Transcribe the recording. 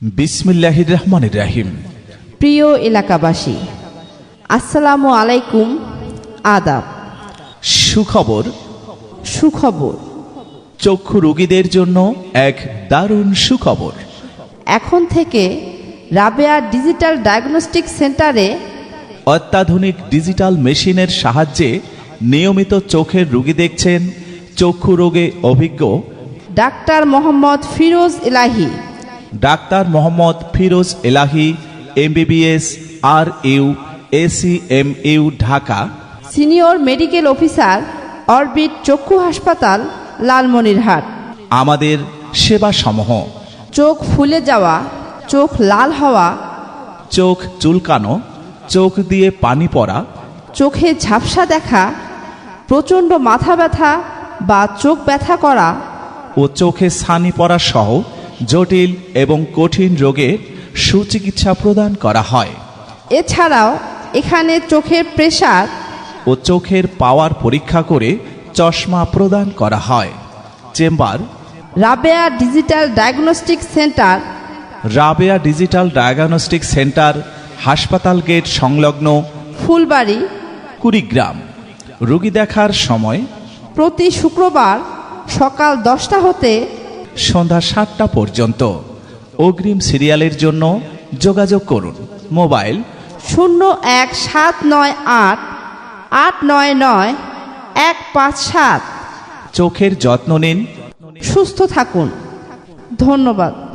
বিসমিল্লাহির রহমানির রাহিম প্রিয় এলাকাবাসী আসসালামু আলাইকুম আদাব। সুখবর। সুখবর। চক্ষু রোগীদের জন্য এক দারুণ সুখবর। এখন থেকে রাবেয়া ডিজিটাল ডায়াগনস্টিক সেন্টারে অত্যাধুনিক ডিজিটাল মেশিনের সাহায্যে নিয়মিত চোখের রোগী দেখছেন চক্ষু রোগে অভিজ্ঞ doctor Mohammad Firoz Elahi. Doctor Mohammad Firoz Elahi MBBS R U AC M U Dhaka. Senior medical officer Orbit চক্ষু হাসপাতাল লালমনিরহাট। আমাদের সেবাসমূহ। চোখ ফুলে যাওয়া চোখ লাল হওয়া। চোখ চুলকানো চোখ দিয়ে পানি পড়া। চোখে ঝাপসা দেখা প্রচণ্ড মাথা ব্যথা বা চোখ ব্যথা করা। ও চোখে ছানি পড়া সহ জটিল এবং কঠিন রোগে সুচিকিৎসা প্রদান করা হয়। এছাড়াও এখানে চোখের প্রেসার ও চোখের পাওয়ার পরীক্ষা করে চশমা প্রদান করা হয়। Chamber Rabeya digital diagnostic centre Rabeya digital diagnostic centre হাসপাতাল গেট সংলগ্ন ফুলবাড়ি কুড়িগ্রাম। রোগী দেখার সময় প্রতি শুক্রবার সকাল দশটা হতে সন্ধ্যা সাতটা পর্যন্ত। অগ্রিম সিরিয়ালের জন্য যোগাযোগ করুন। মোবাইল শূন্য এক সাত নয় আট আট নয় নয় এক পাঁচ সাত। চোখের যত্ন নিন। সুস্থ থাকুন। ধন্যবাদ।